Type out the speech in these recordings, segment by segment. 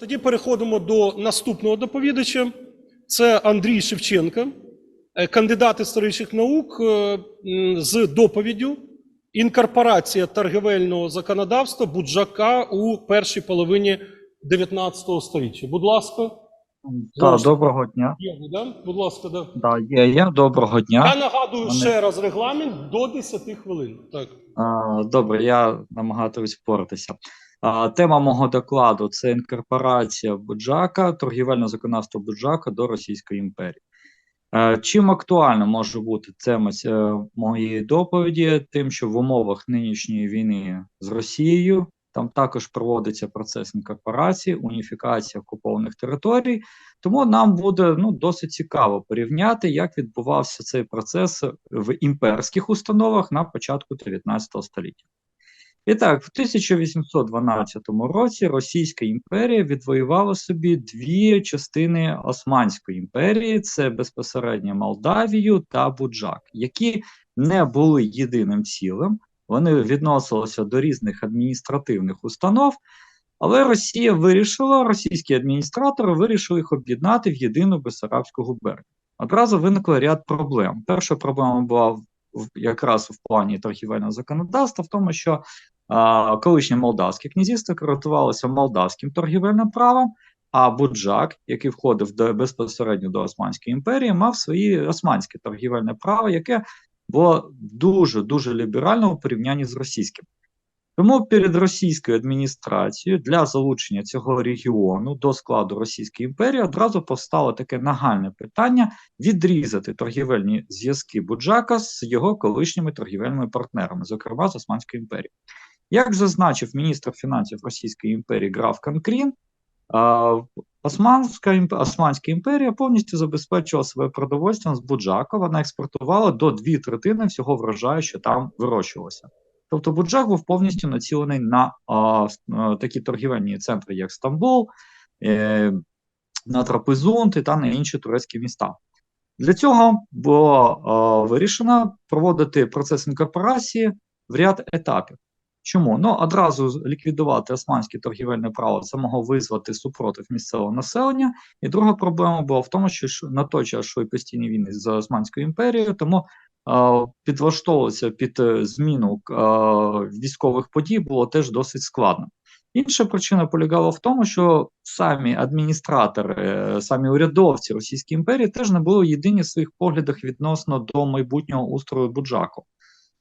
Тоді переходимо до наступного доповідача. Це Андрій Шевченко, е, кандидат історичних наук е, з доповіддю інкорпорація торгівельного законодавства Буджака у першій половині 19 століття. Будь ласка, Так, доброго дня. є, да? будь ласка, да. Да, є я. Доброго дня. Я нагадую Мене- ще раз регламент до 10 хвилин. Так. А, Добре, я намагатимусь впоратися. Тема мого докладу це інкорпорація Буджака, торгівельне законодавство Буджака до Російської імперії. Е, Чим актуально може бути тема е, моєї доповіді? Тим, що в умовах нинішньої війни з Росією там також проводиться процес інкорпорації, уніфікація окупованих територій. Тому нам буде ну, досить цікаво порівняти, як відбувався цей процес в імперських установах на початку 19 століття. І так, в 1812 році Російська імперія відвоювала собі дві частини Османської імперії: це безпосередньо Молдавію та Буджак, які не були єдиним цілим. Вони відносилися до різних адміністративних установ, але Росія вирішила, російські адміністратори вирішили їх об'єднати в єдину Бесарабську губернію. Одразу виникло ряд проблем. Перша проблема була в, якраз в плані торгівельного законодавства, в тому, що колишнє молдавське князівство користувалося молдавським торгівельним правом, а Буджак, який входив до, безпосередньо до Османської імперії, мав своє османське торгівельне право, яке було дуже дуже ліберально у порівнянні з російським. Тому перед російською адміністрацією для залучення цього регіону до складу Російської імперії одразу постало таке нагальне питання відрізати торгівельні зв'язки Буджака з його колишніми торгівельними партнерами, зокрема з Османською імперією. Як зазначив міністр фінансів Російської імперії граф Канкрін, Османська, Османська імперія повністю забезпечувала себе продовольством з Буджака. Вона експортувала до дві третини всього врожаю, що там вирощувалося. Тобто Буджак був повністю націлений на а, такі торгівельні центри, як Стамбул, е, на Трапезунти та на інші турецькі міста. Для цього було а, вирішено проводити процес інкорпорації в ряд етапів. Чому? Ну, одразу ліквідувати османське торгівельне право це могло визвати супротив місцевого населення. І друга проблема була в тому, що на той час йшли постійні війни з Османською імперією, тому е, підлаштовуватися під е, зміну е, військових подій було теж досить складно. Інша причина полягала в тому, що самі адміністратори, е, самі урядовці Російської імперії теж не були єдині в своїх поглядах відносно до майбутнього устрою Буджаку.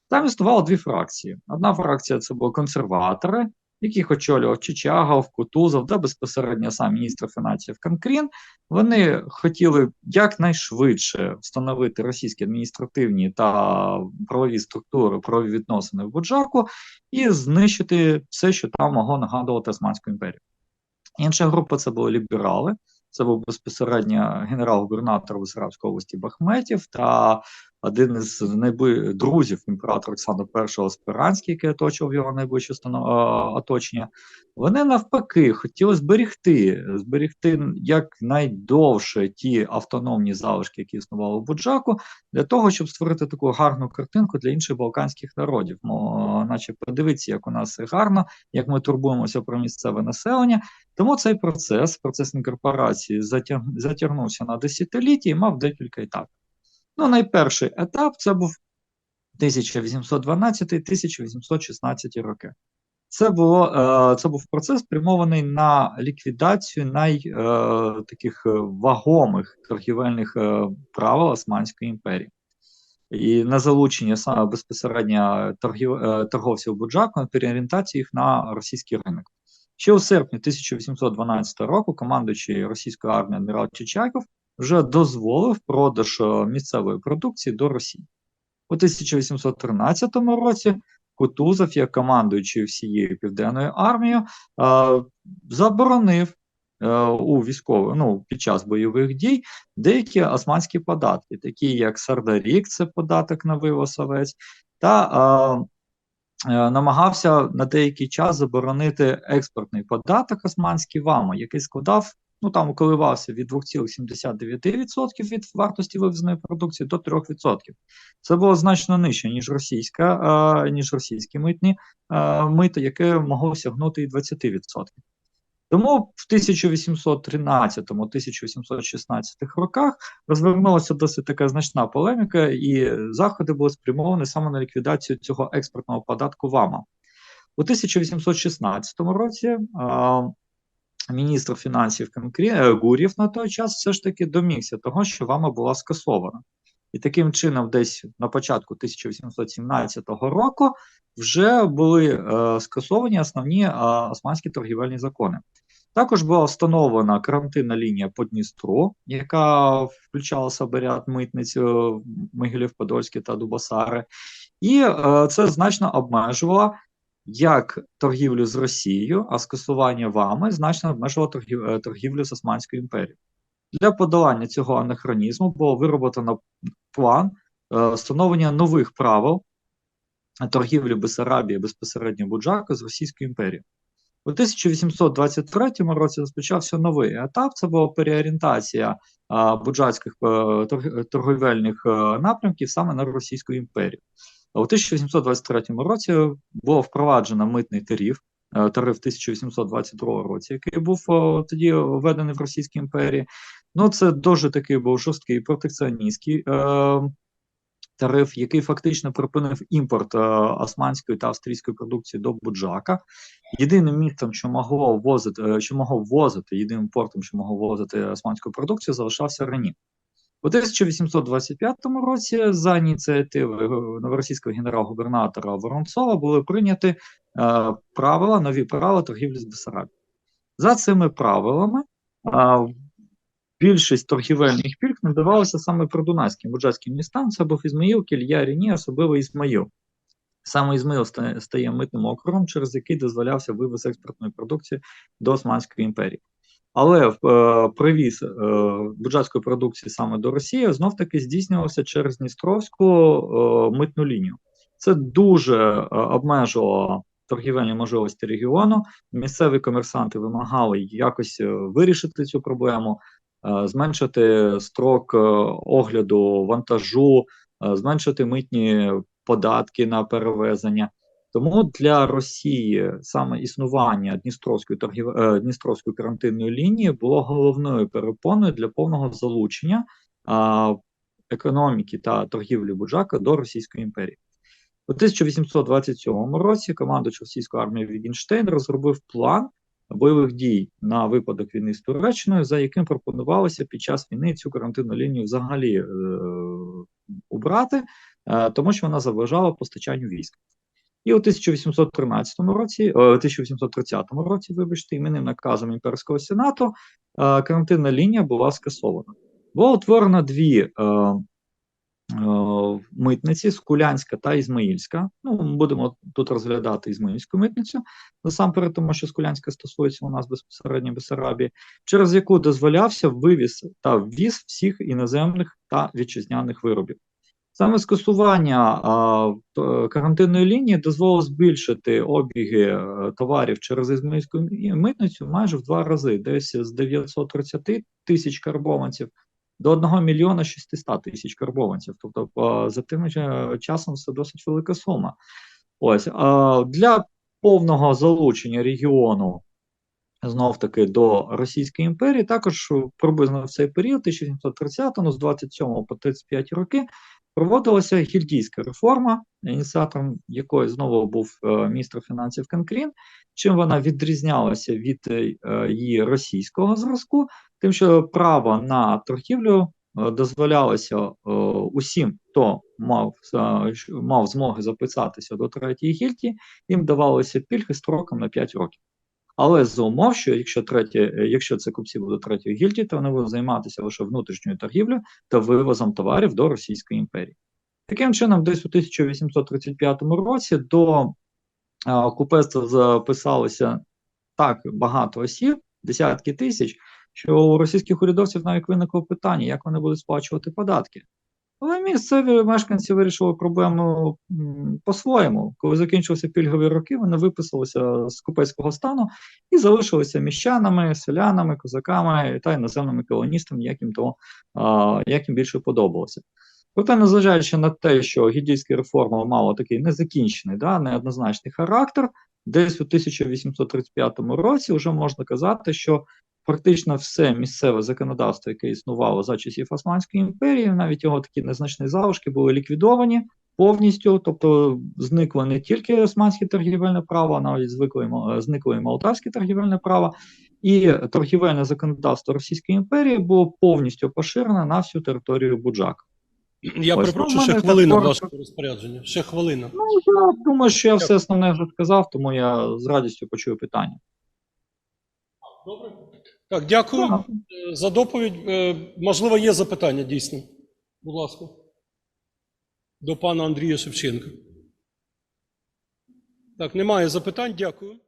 Там існувало дві фракції. Одна фракція це були консерватори, яких очолював Чичагов, Кутузов, да безпосередньо сам міністр фінансів Канкрін. Вони хотіли якнайшвидше встановити російські адміністративні та правові структури, правові відносини в Буджаку і знищити все, що там могло нагадувати Османську імперію. Інша група це були ліберали. Це був безпосередньо генерал-губернатор Висарабської області Бахметів та один із найбли... друзів імператора Олександра І Спиранський, який оточував його найближче оточення. Вони навпаки хотіли зберегти, зберегти якнайдовше ті автономні залишки, які існували в Буджаку, для того, щоб створити таку гарну картинку для інших балканських народів. Мо, наче подивіться, як у нас гарно, як ми турбуємося про місцеве населення. Тому цей процес, процес інкорпорації, затяг... затягнувся на десятиліття і мав декілька етапів. Ну, найперший етап це був 1812-1816 роки. Це було е, це був процес спрямований на ліквідацію най е, таких е, вагомих торгівельних правил Османської імперії. І на залучення саме безпосередньо торгів, торговців Буджаку на переорієнтацію їх на російський ринок. Ще у серпні 1812 року командуючий російської армії адмірал Чичаков вже дозволив продаж е, місцевої продукції до Росії. У 1813 році Кутузов, як командуючий всією південною армією, е, заборонив е, у військових ну, під час бойових дій деякі османські податки, такі як Сардарік, це податок на вивоз овець, та намагався на деякий час заборонити експортний податок османський ваму, який складав ну там коливався від 2,79% від вартості вивезеної продукції до 3%. Це було значно нижче, ніж російська, а, ніж російські митні а, мито, яке могло сягнути і 20%. Тому в 1813-1816 роках розвернулася досить така значна полеміка, і заходи були спрямовані саме на ліквідацію цього експортного податку ВАМа. У 1816 році міністр фінансів е, на той час все ж таки домігся того, що ВАМа була скасована. І таким чином, десь на початку 1817 року вже були е, скасовані основні е, османські торгівельні закони. Також була встановлена карантинна лінія по Дністру, яка включала себе ряд митниць Могилів Подольський та Дубасари, і е, це значно обмежувало як торгівлю з Росією, а скасування вами значно обмежувало торгів, е, торгівлю з Османською імперією. Для подолання цього анахронізму було вироблено план е, встановлення нових правил торгівлі Бессарабії безпосередньо Буджака з Російською імперією. У 1823 році розпочався новий етап. Це була переорієнтація а, буджацьких е, торг- торговельних е, напрямків саме на Російську імперію. У 1823 році було впроваджено митний тариф, е, тариф 1822 році, який був тоді введений в Російській імперії. Ну, це дуже такий був жорсткий протекціоністський е, тариф, який фактично припинив імпорт е, османської та австрійської продукції до Буджака. Єдиним місцем, що могло ввозити, е, що могло ввозити, єдиним портом, що могло ввозити османську продукцію, залишався Рені. У 1825 році за ініціативи е, новоросійського генерал-губернатора Воронцова були прийняті е, правила, нові правила торгівлі з Бесарабією. За цими правилами е, більшість торгівельних пільг надавалося саме продунайським буджацьким містам. Це був Ізмаїл, Кілья, Рені, особливо Ізмаїл. Саме Ізмаїл стає митним округом, через який дозволявся вивіз експортної продукції до Османської імперії. Але е, привіз е, буджацької продукції саме до Росії знов таки здійснювався через Дністровську е, митну лінію. Це дуже е, обмежувало торгівельні можливості регіону. Місцеві комерсанти вимагали якось е, вирішити цю проблему, е, зменшити строк е, огляду вантажу, е, зменшити митні податки на перевезення. Тому для Росії саме існування Дністровської торгів... е, Дністровської карантинної лінії було головною перепоною для повного залучення а, економіки та торгівлі Буджака до Російської імперії. У 1827 році командуючий російської армії Вігінштейн розробив план бойових дій на випадок війни з Туреччиною, за яким пропонувалося під час війни цю карантинну лінію взагалі е, убрати, е, тому що вона заважала постачанню військ. І у 1813 році, е, 1830 році, вибачте, іменним наказом імперського сенату е, карантинна лінія була скасована. Було утворено дві е, е, митниці: Скулянська та Ізмаїльська. Ну, ми будемо тут розглядати Ізмаїльську митницю, насамперед, тому що Скулянська стосується у нас безпосередньо Бесарабії, через яку дозволявся вивіз та ввіз всіх іноземних та вітчизняних виробів. Саме скасування а, карантинної лінії дозволило збільшити обіги е, товарів через Ізмаїльську митницю майже в два рази, десь з 930 тисяч карбованців до 1 мільйона 600 тисяч карбованців. Тобто а, за тим е, часом це досить велика сума. Ось а, для повного залучення регіону знов таки до Російської імперії, також е, приблизно в цей період, 1730 ну, з 27 по 35 роки, проводилася гільдійська реформа, ініціатором якої знову був е, міністр фінансів Конкрін. Чим вона відрізнялася від е, її російського зразку, тим, що право на торгівлю е, дозволялося усім, хто мав, мав змоги записатися до третьої гільдії, їм давалося пільги строком на 5 років. Але за умов, що якщо третє, е, якщо це купці будуть третьої гільдії, то вони будуть займатися лише внутрішньою торгівлею та вивозом товарів до Російської імперії. Таким чином, десь у 1835 році до е, купецтва записалося так багато осіб, десятки тисяч, що у російських урядовців навіть виникло питання, як вони будуть сплачувати податки. Але місцеві мешканці вирішили проблему по-своєму. Коли закінчилися пільгові роки, вони виписалися з купецького стану і залишилися міщанами, селянами, козаками та іноземними колоністами, як їм то як їм більше подобалося. Проте, незважаючи на те, що гідійська реформа мала такий незакінчений, да, неоднозначний характер, десь у 1835 році вже можна казати, що практично все місцеве законодавство, яке існувало за часів Османської імперії, навіть його такі незначні залишки були ліквідовані повністю, тобто зникло не тільки османське торгівельне право, а навіть звикло зникло і молдавське торгівельне право. І торгівельне законодавство Російської імперії було повністю поширене на всю територію Буджака. Я перепрошую, ну, ще мене хвилина вашого розпорядження. Ще хвилина. Ну, я думаю, що я все основне вже сказав, тому я з радістю почую питання. Добре. Так, дякую е, за доповідь. Е, Можливо, є запитання дійсно. Будь ласка. До пана Андрія Шевченка. Так, немає запитань. Дякую.